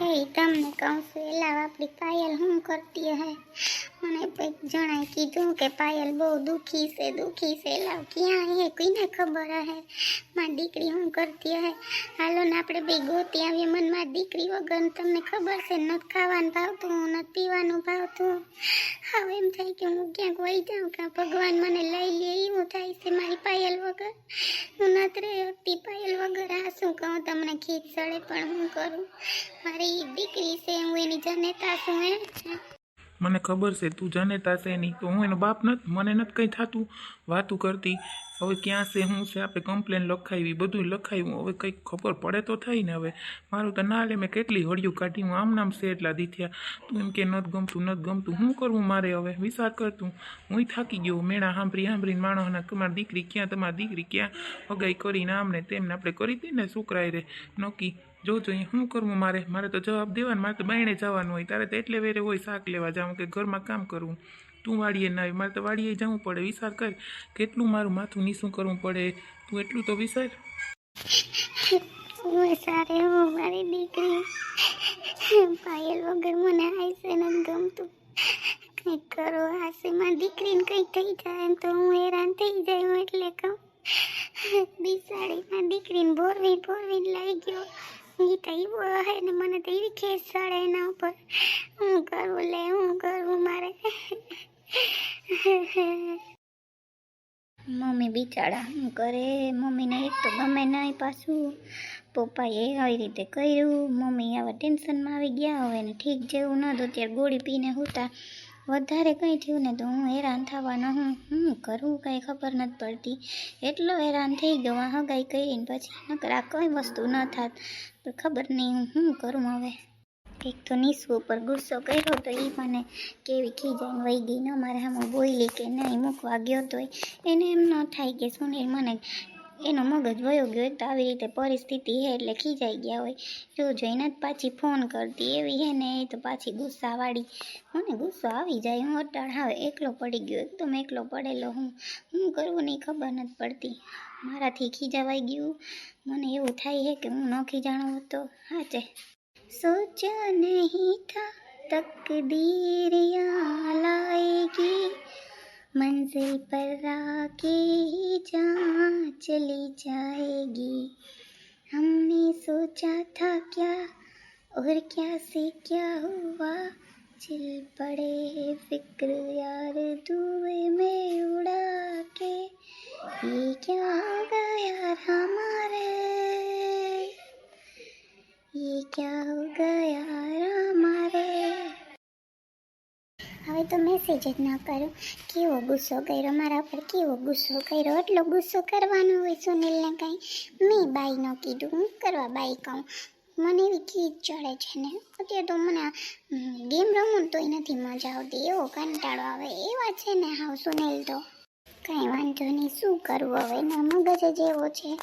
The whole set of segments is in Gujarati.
હે, તમને કહું છું, એલા આપણી પાયલ શું કરતી હે? મને કંઈક જણાય કીધું કે પાયલ બહુ દુઃખી છે દુઃખી છે. એલા, ક્યાં હે? કોઈને ખબર હે? મારી દીકરી શું કરતી હે? હાલો ને આપણે બે ગોતી આવીએ મને મારી દીકરી વગર તમને ખબર છે, નથી ખાવાનું ભાવતું, નથી પીવાનું ભાવતું. હવે એમ થાય કે હું ક્યાંક વહી જાઉં કે ભગવાન મને લઈ લે થાય છે મારી પાયલ વગર? હું નથી રહેતી પાયલ વગર. આ શું કહું તમને? ખીચ ચડે પણ હું કરું? મારી દીકરી છે, હું એની જનેતા છું, હે? મને ખબર છે, તું જનેતા છે નહીં, તો હું એનો બાપ નથી, મને નથી કંઈ થતું. વાતું કરતી, હવે ક્યાં છે, હું છે આપણે કમ્પ્લેન લખાવી બધું લખાવ્યું હવે કંઈક ખબર પડે તો થઈ ને હવે. મારું તો ના લે મેં કેટલી હળિયું કાઢી, હું આમ નામ છે એટલા દીથ્યા. તું એમ કે, નથી ગમતું નથી ગમતું શું કરવું મારે હવે? વિચાર કરતું હું થાકી ગયો મેળા સાંભળી સાંભળીને માણસના તમારી દીકરી ક્યાં, તમારી દીકરી ક્યાં? અગાઈ કરીને આમને તેમને આપણે કરી દઈએ ને, છોકરાએ રે, નક્કી. જોજો અહીં શું કરવું મારે મારે તો જવાબ દેવાનો, મારે તો બાયણે જવાનું હોય. તારે તો એટલે વેરે હોય શાક લેવા જાઉં કે ઘરમાં કામ કરવું. તું વાડીએ ના મારે તો વાડીએ જવું પડે. વિચાર કર, કેટલું મારું માથું નીસું કરવું પડે? તું એટલું તો વિચાર. સારે હું મારી દીકરી. પાયલ વગર મને આઈસે નથી ગમતું. કંઈક કરો આશે મારી દીકરીને કંઈક થઈ જાય ને તો હું હેરાન થઈ જાય એટલે કહું. બિસાડી મારી દીકરીને ભોરવી ભોરવી લઈ ગયો. એ તો હે ને મને તો એવી ખેસ ચડે એના ઉપર. હું કરવું લે, હું કરવું મારે. મમ્મી બિચારા શું કરે? મમ્મીને એક તો ગમે નહીં પાછું. પપ્પાએ આવી રીતે કર્યું. મમ્મી આવા ટેન્શનમાં આવી ગયા હવે ને ઠીક જેવું ન હતું. ત્યારે ગોળી પીને હોતા. વધારે કંઈ થયું ને તો હું હેરાન થવાનો હું હું કરું કંઈ ખબર નથી પડતી. એટલો હેરાન થઈ ગયો હા હગાઈ કરીને પછી નકરા કંઈ વસ્તુ ન થાત પણ ખબર નહીં હું શું કરું હવે. એક તો નીસુ ઉપર ગુસ્સો કર્યો તો એ મને કેવી ખીજાઈને વહી ગઈ ને મારે આમાં બોલી કે નહીં, મૂકવા ગયો તોય. એને એમ ન થાય કે સુનિલ મને એનો મગજ વયો ગયો તો આવી રીતે પરિસ્થિતિ હે એટલે ખીજાઈ ગયા હોય. જો જોઈને જ પાછી ફોન કરતી એવી હે ને, એ તો પાછી ગુસ્સાવાળી. મને ગુસ્સો આવી જાય, હું અટાળ હા એકલો પડી ગયો, એકદમ એકલો પડેલો હું. હું કરવું નહીં ખબર નથી પડતી. મારાથી ખીજાવાઈ ગયું. મને એવું થાય હે કે હું ન ખીજાણો હતો. હાચે. સોચ્યા નહીં થા, તકદીર લાએગી मंजिल पर आके ही जहाँ चली जाएगी। हमने सोचा था क्या और क्या से क्या हुआ? चिल पड़े फ़िक्र यार धुएँ में उड़ा के। ये क्या हो गया हमारे? ये क्या हो गया हमारे? હવે તો મેસેજ જ ના કરો. કેવો ગુસ્સો કર્યો? મારા પર કેવો ગુસ્સો કર્યો? એટલો ગુસ્સો કરવાનો હોય સુનિલને કાંઈ? મેં બાઈ ન કીધું. હું કરવા બાઈ કહું? મને એવી ખીજ ચડે છે ને. અત્યારે તો મને ગેમ રમું તોય નથી મજા આવતી. એવો કંટાળો આવે. એવા છે ને હાવ સુનિલ તો. કાંઈ વાંધો નહીં. શું કરવું હવે? એના મગજ જ એવો છે.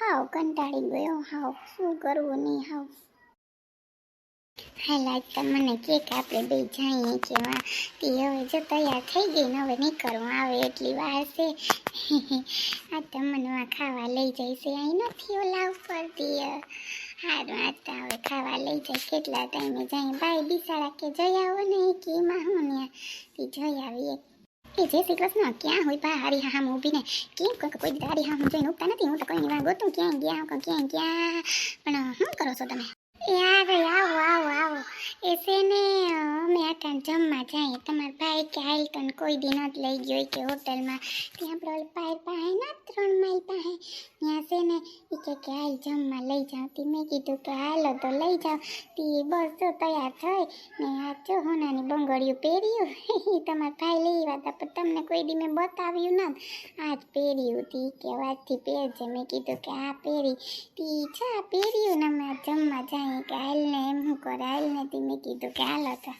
હાવ કંટાળી ગયો. હાવ શું કરવું નહીં? હાવ હાલ આજ તો મને કે આપણે બે જઈએ કે વાં તે હવે જો તૈયાર થઈ ગઈ ને હવે નીકળવું આવે એટલી વાર છે. આ તો મને ખાવા લઈ જાય છે. અહીં નથી ઓલા ઉપર દિય સારું આ તો હવે ખાવા લઈ જાય. કેટલા ટાઈમે જાય? ભાઈ બિસાડા કે જઈ આવો ને કે એમાં હું ને તે જઈ આવીએ. કે જય શ્રી કૃષ્ણ, ક્યાં હોય બા હારી હા હા ઊભીને કેમ કંઈક કોઈ દી હારી હા હું જોઈને ઉઠતા નથી? હું તો કોઈની વાર ગોતું, ક્યાં ગયા ક્યાં ગયા? પણ શું કરો છો તમે? એ આ આવો. એ છે ને અમે આટાણ જમવા જઈએ. તમારા ભાઈ કે હાલ તને કોઈ દી નથી લઈ ગયો કે હોટલમાં. ત્યાં આપણે ઓલી પાસે ના, ત્રણ માઇલ પાસે. ત્યાં છે ને એ કે કે હાલ જમવા લઈ જાઉં. તી મેં કીધું કે હાલો તો લઈ જાઉં. તી બસ જો તૈયાર થઈ ને આ જો હોનાની બંગડીયું પહેર્યું. તમારા ભાઈ લઈ આવ્યા હતા પણ તમને કોઈ દી મેં બતાવ્યું ના આજ પહેર્યું તી કે વાતથી પહેરજે. મેં કીધું કે આ પહેરી. તી છા પહેર્યું ને અમે જમવા જઈએ. કે હાલ ને એમ હું કરે, હાલ ને તી મેં કીધું કે હાલ હતા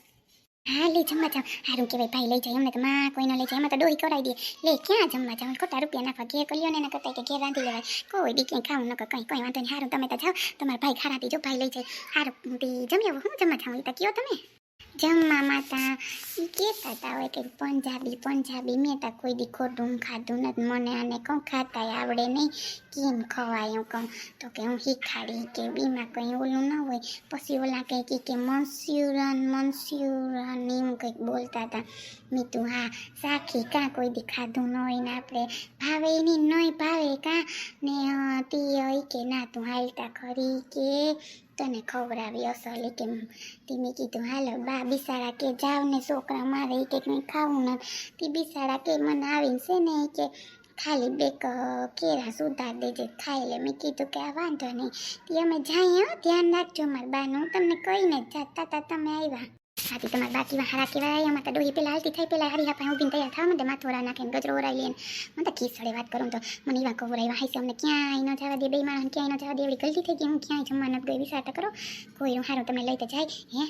હા, લે જમવા જાવ સારું કહેવાય, ભાઈ લઈ જાય અમે તો માં કોઈ લઈ જાય, એમાં તો ડોહી કરાવી દે. લે, ક્યાં જમવા જાવ ખોટા રૂપિયા નાખવા ઘેર કર્યો ને એના કરતા કે ઘેર રાંધી લેવાય. કોઈ બી ક્યાંય ખાવું ન કંઈ, કોઈ વાંધો નહીં. સારું તમે તો જાઓ. તમારા ભાઈ ખારાથી જો, ભાઈ લઈ જાય. સારું જમી આવું. હું જમવા જાઉં? એ તો કયો તમે? જમવામાં માતા, ઈ કહેતા હતા હોય કે પંજાબી પંજાબી, મેં તો કોઈ દી ખોટું ખાધું નથી. મને આને કહું ખાતા આવડે નહીં, કેમ ખવાય હું કહું તો કે હું શીખાડી કે બીમાં કંઈ ઓલું ન હોય. પછી ઓલા કંઈ કહે કે મન્સ્યુરન મન્સ્યુરન, એમ કંઈક બોલતા હતા મેં તું હા, સાખી, કાં કોઈ દી ખાધું ન હોય ને આપણે ભાવે એની નહીં ભાવે કાં? ને તે કે ના, તું હાલતા ખરી કે તને ખવડાવી અસલ કે તે મેં કીધું, હાલો, બા, બિસાડા કે જાવ ને છોકરા, મારે કે કંઈ ખાવું ન તે બિસાડા કે મને આવીને છે ને કે ખાલી બે કેરા સુધા દેજે, ખાઈ લે. મેં કીધું કે આ વાંધો નહીં. તે અમે જાઈએ ધ્યાન રાખજો મારા બાનું. હું તમને કહીને જ જાતા હતા તમે આવ્યા આથી તમારા બાકી હારા કેવાય અમાર તો ડોહી પેલા હાલતી થઈ પેલા હારી હા બીન તૈયાર થવા માંડે માથોરા નાખે ગજરો ઓરાઈ લઈને મને તો ખીસડે વાત કરું તો મને એવા કવરાઈ હાઈ અમને ક્યાંય ન જવા દે બે માણસ ક્યાંય ન જવા દે એવડી ગલતી થઈ ગઈ હું ક્યાંય જમવા નથી ગઈ વિચાર કરો કોઈ હારું તમે લઈ તો જાય હે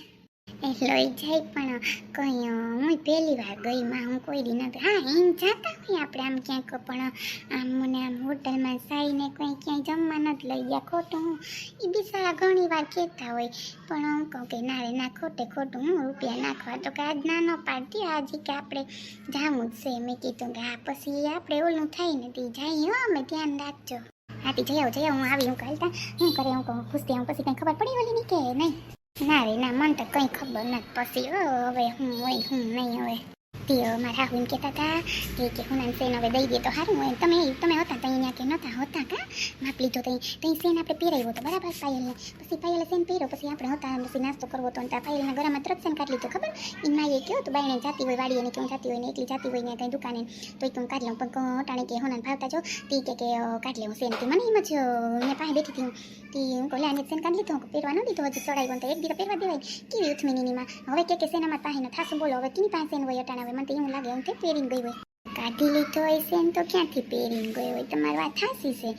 એ લઈ જાય પણ કઈ હું પહેલી વાર ગઈ, માં, હું કોઈ દી નથી હા એમ જતા હોય આપણે આમ ક્યાંક, પણ, આમ મને આમ હોટલમાં સાઈને કંઈ ક્યાંય જમવા નથી લઈ ગયા. ખોટું હું એ બિચારા ઘણી વાર કહેતા હોય. પણ હું કહું કે ના રે, ના, ખોટે ખોટું હું રૂપિયા નાખવા તો કે આજ ના ન પાડતી, આજે કે આપણે જામું જ છે. મેં કીધું કે હા, પછી આપણે ઓલું થાય ને તે જઈએ હો, અમે ધ્યાન રાખજો. હાથી જઈ આવો હું આવી, હું કાલતા હું કરે હું કહું ખુશ થયા પછી કંઈ ખબર પડી ઓલી નહીં કે નહીં? ના રે, ના, મને તો કંઈ ખબર નથી. પછી હવે હું હોય, હું નહીં હવે તે મારા એમ કહેતા હતા કે કે હું? સેન હવે દઈ દે તો સારું હોય તમે તમે હતા ત્યાં અહીંયા કે નહોતા હોતા કા માપ લીધો ત્યાં ત્યાં સેન આપણે પહેરાવ્યો તો બરાબર પાયલને પછી પાયલે સેન પહેર્યો પછી આપણે હતા પછી નાસ્તો કરવો તો અને પાયલના ગળામાં તરત સેન કાઢી લીધો ખબર એમાં એ કહ્યું તો બાયણે જાતી હોય વાડીએ ને ક્યાં જાતી હોય ને એકલી જાતી હોય ને કંઈ દુકાને તો એ કહું કાઢી લઉં પણ અટાણે કે હોના ભાવતા જો તી કે કે કાઢી લેવું સેન કે મને એમ જ મેં પાસે બેઠી હતી હું તી હું કહું લે આને સેન કાઢી લીધો પહેરવા ન દીધો હજી ચડાવી તો એક દીધો પહેરવા દેવાય કેવી ઉથમીનીમાં હવે કે કે સેનામાં પાસે ન થાશું બોલો હવે કેની પાસે હોય અટાણે મને તો એવું લાગે હું તે પહેરીને ગઈ હોય. કાઢી લીધો હોય સેન તો ક્યાંથી પહેરીને ગયો હોય? તમારી વાત થાસી છે.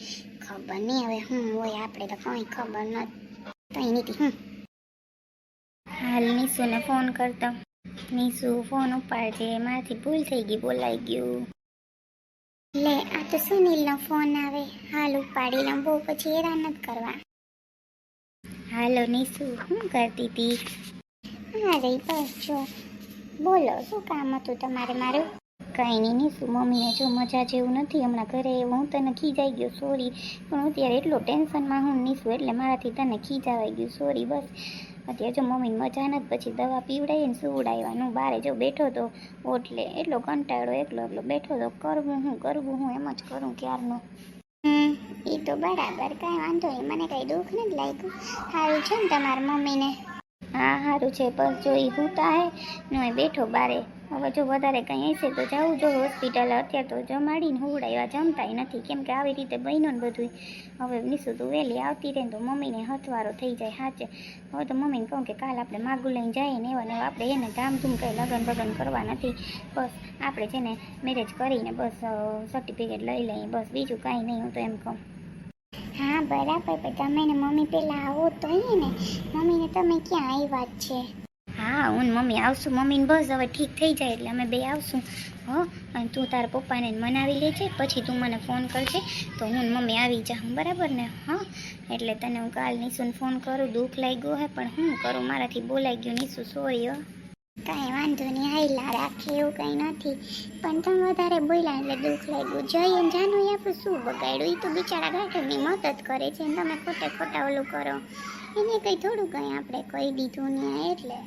ખબર નહીં હવે હું હોય, આપણે તો કોઈ ખબર નથી કંઈ નથી હું હાલ નીસુને ફોન કરતો. નીસુ ફોન ઉપાડજે, મારાથી ભૂલ થઈ ગઈ, બોલાઈ ગયું. લે, આ તો સુનિલનો ફોન આવે. હાલ ઉપાડી લઉં, બહુ પછી હેરાન જ કરવા. હાલો નીસુ શું કરતી હતી અરે બસ, જો. બોલો, શું કામ હતું તમારે મારું? કંઈ નહીં નહીં શું મમ્મીને જો મજા જેવું નથી, હમણાં ઘરે હું તને ખીજાઈ ગયો સોરી પણ હું અત્યારે એટલો ટેન્શનમાં હું નીસુ એટલે મારાથી તને ખીજાવાઈ ગયું સોરી બસ. અત્યારે જો મમ્મીને મજા નથી પછી દવા પીવડાવીને સુવડાવવાનું બારે જો બેઠો તો ઓટલે, એટલો કંટાળો, એકલો એકલો બેઠો તો કરવું હું કરવું હું, એમ જ કરું ક્યારનો. એ તો બરાબર, કાંઈ વાંધો નહીં, મને કાંઈ દુઃખ નથી લાગ્યું. સારું છે ને તમારા મમ્મીને. હા સારું છે બસ જો એ ભૂતા હે, ને બેઠો બારે. હવે જો વધારે કંઈ હશે તો જવું જો હોસ્પિટલ અત્યારે તો જમાડીને હુવડાવ્યા જમતાય નથી. કેમ કે આવી રીતે બહેનો ને બધું હવે નિશુ તું વહેલી આવતી રહે તો મમ્મીને હથવારો થઈ જાય સાચે હવે તો મમ્મીને કહું કે કાલ આપણે માગું લઈને જઈએ ને એવા ને આપણે એને ધામધૂમ કંઈ લગન બગન કરવા નથી. બસ, આપણે છે ને મેરેજ કરીને બસ સર્ટિફિકેટ લઈ લઈએ. બસ બીજું કાંઈ નહીં, હું તો એમ કહું. હા, બરાબર, પણ તમે ને મમ્મી પહેલાં આવો તો ને. મમ્મીને તમે ક્યાં આવ્યા જ છે? હા, હું મમ્મી આવશું. મમ્મીને બસ હવે ઠીક થઈ જાય એટલે અમે બે આવશું. હો, અને તું તારા પપ્પાને મનાવી લેજે, પછી તું મને ફોન કરજે. તો હું મમ્મી આવી જાઉં, બરાબર ને? હા, એટલે તને હું કાલ નિશુને ફોન કરું. દુઃખ લાગ્યું હે, પણ હું કરું? મારાથી બોલાઈ ગયું. નિશુ સોરી હો. કાંઈ વાંધો નહીં રાખે એવું કંઈ નથી. પણ તમે વધારે બોલ્યા એટલે દુઃખ લાગ્યું. જઈએ જાનું આપણે શું બગાડ્યું? એ તો બિચારા ગાંઠણની મદદ કરે છે તમે ખોટે ખોટા ઓલું કરો. એને કંઈ થોડું કંઈ આપણે કહી દીધું ને એટલે.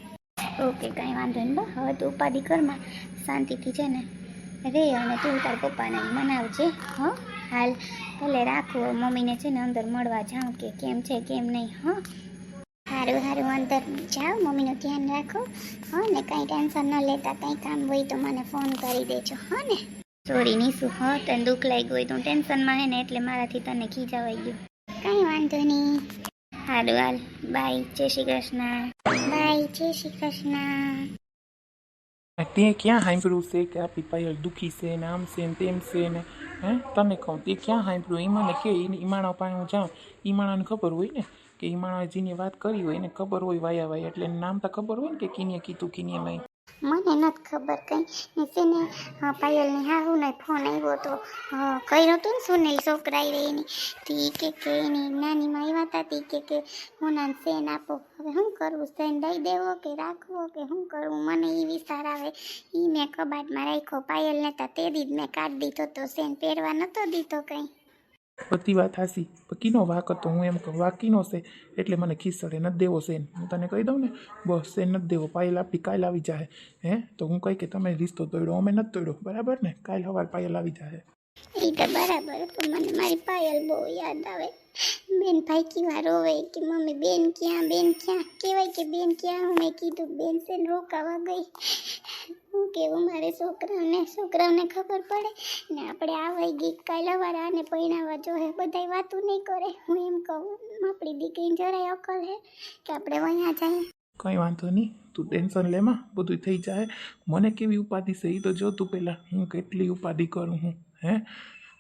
ઓકે, કંઈ વાંધો નહીં હવે તું ઉપાધિ કરમાં શાંતિથી છે ને રે અને તું તાર પપ્પાને મનાવજે, હો. હાલ, ભલે રાખો મમ્મીને છે ને અંદર મળવા જાઉં કે કેમ છે, કેમ નહીં, હો. સારું સારું અંદર જાઓ, મમ્મીનું ધ્યાન રાખો. હો ને, કાંઈ ટેન્શન ન લેતા, કંઈ કામ હોય તો મને ફોન કરી દેજો. હો ને? સોરી નીસુ હો, તને દુઃખ લાગ્યું હોય તું ટેન્શનમાં હે ને, એટલે મારાથી તને ખીજાવાઈ ગયું. કાંઈ વાંધો નહીં. સારું હાલ. બાય. જય શ્રી કૃષ્ણ. બાય. જય શ્રી કૃષ્ણ. તે ક્યાં સાંભળ્યું છે કે આપણી પાયલ દુઃખી છે ને, આમ છે ને, તેમ છે ને? હે? તને કહું, તે ક્યાં સાંભળ્યું? ઈમાને કે ઈ ઈમાણા પાસે હું જાઉં. ઈમાણાને ખબર હોય ને? કે જેની વાત કરી હોય એને ખબર હોય વાયા વાયા એટલે નામ તો ખબર હોય ને કે કિને કીધું કીને નહીં મને નથી ખબર કંઈ. છે ને પાયલની હાહુને ફોન આવ્યો તો અ, કર્યો તો ને સુનિલ છોકરા એની. તી કે કે એની નાનીમાં આવ્યા હતા તી કે કે હું નાન સેન આપો. હવે શું કરવું સેન દઈ દેવો કે રાખવો કે શું કરવું મને એ વિચાર આવે. એ મેં કબાટમાં રાખ્યો. પાયલને તો તે દી મેં કાઢી દીધો તો સેન પહેરવા નતો દીધો કંઈ. બધી વાત હાસી. કીનો વાક હતો, હું એમ કહું વાકીનો છે, એટલે મને ખીસડે નથી દેવો સેન. હું તને કહી દઉં ને, બસ એ નથી દેવો, પાયલ આપી કાલ આવી જાય હે? તો હું કહી કે તમે રિશ્તો તોડ્યો અમે નથી તોડ્યો, બરાબર ને? કાલ સવાર પાયલ આવી જાય બરાબર મને મારી પાયલ બહુ યાદ આવે. બેન ભાઈ કેવા રોવે કે મમ્મી બેન ક્યાં બેન ક્યાં? કહેવાય કે બેન ક્યાં? હું મેં કીધું બેન છે રોકાવા ગઈ. હું કેવું? મારે છોકરાઓને છોકરાઓને ખબર પડે ને આપણે આવાય ગઈ કાલ અને આને પરણાવવા જોહે બધાય વાતું નહીં કરે. હું એમ કહું, આપણી દીકરીને જરાય અકલ હે કે આપણે વઅહીંયા જઈએ. કંઈ વાંધો નહીં. તું ટેન્શન લેમાં બધું થઈ જાય. મને કેવી ઉપાધિ છે એ તો જો તું પહેલાં હું કેટલી ઉપાધિ કરું હું, હે?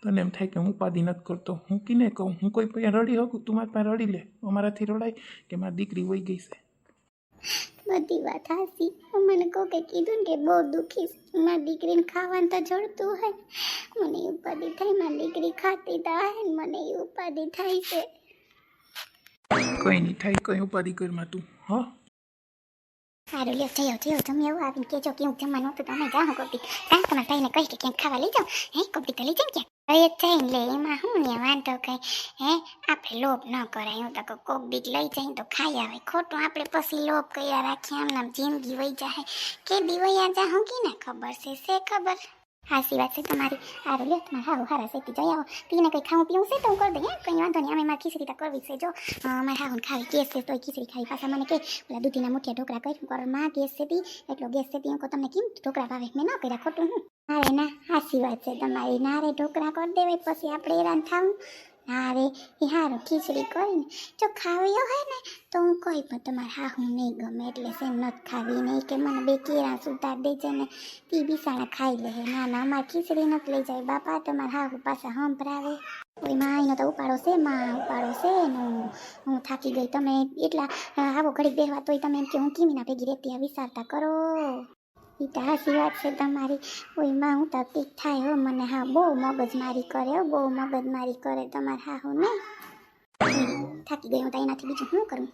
તને એમ થાય કે હું ઉપાધિ નથી કરતો. હું કીને કહું? હું કોઈ પાસે રડી શકું? તું મારી પાસે રડી લે. અમારાથી રડાય કે મારી દીકરી વહી ગઈ છે. બધી વાત હાસી મને કોકે કીધું ને કે બહુ દુઃખી છે. મારી દીકરીને ખાવાનું તો જોડતું હોય. મને ઉપાધિ થાય. મારી દીકરી ખાતી તો હે મને એ ઉપાધિ થાય છે. કોઈ નહીં થાય કોઈ ઉપાધિ કરમાં તું. હા? સારું લ્યો થયો થયો તમે એવું આવીને કહેજો કે હું જમવાનું હતું તમે જાઓ કોપી હા તમારા ભાઈને કહી કે ક્યાંક ખાવા લઈ જાઓ હે કોપી તો લઈ જાઓ ક્યાંક. હવે જઈને લે એમાં શું ને વાંધો કઈ? હે? આપણે લોભ ન કરાય હું તો કોક બીક લઈ જઈને તો ખાઈ આવે. ખોટું આપણે પછી લોભ કર્યા રાખીએ આમ નામ જિંદગી વહી જાય કે બી વયા જા હું કીને ખબર છે છે ખબર? હાસી વાત છે તમારી સારું લ્યો તમારે હારું હારા સેટી જઈ આવો. પીને કંઈ ખાવું પીવું છે તો હું કરી દઈ હે? કંઈ વાંધો નહીં અમે મારે ખીચડી તો કરવી છે જો. અ, અમારે હાહુને ખાવી ગેસ છે તો ખીચડી ખાવી પાછા મને કે પેલા દૂધીના મુઠિયા ઢોકળા કરી કરમાં ગેસ છે એટલો ગેસ છે હું તમને કેમ ઢોકળા ભાવે? મેં ન કર્યા ખોટું હું? અરે ના હાસી વાત છે. તમારી ના રે ઢોકળા કરી દેવાય, પછી આપણે હેરાન થાવું ના રે એ હારું ખીચડી કરીને જો ખાવી હોય ને, તો હું કોઈ પણ તમારે હા હું નહીં ગમે, એટલે છે નથી ખાવી નહીં કે મને બે કેરા સુધાર દેજે ને તી બિસાણા ખાઈ લે. ના ના, અમારે ખીચડી નથી લઈ જાય. બાપા, તમારે હા પાછા સંભળાવે. કોઈ માં એનો તો ઉપાડો છે, માં ઉપાડો છે ને હું થાકી ગઈ. તમે એટલા, આવો ઘડી બેહવા, તોય તમે એમ કે હું કિમીના ભેગી રહેતી વિચારતા કરો. ઈ તો વાત છે તમારી. ઓઈમાં હું તકલીફ થાય, હો, મને હા, બહુ મગજમારી કરે, હો, બહુ મગજમારી કરે તમારે હા હું નહીં થાકી ગઈ હું તો એનાથી બીજું શું કરું?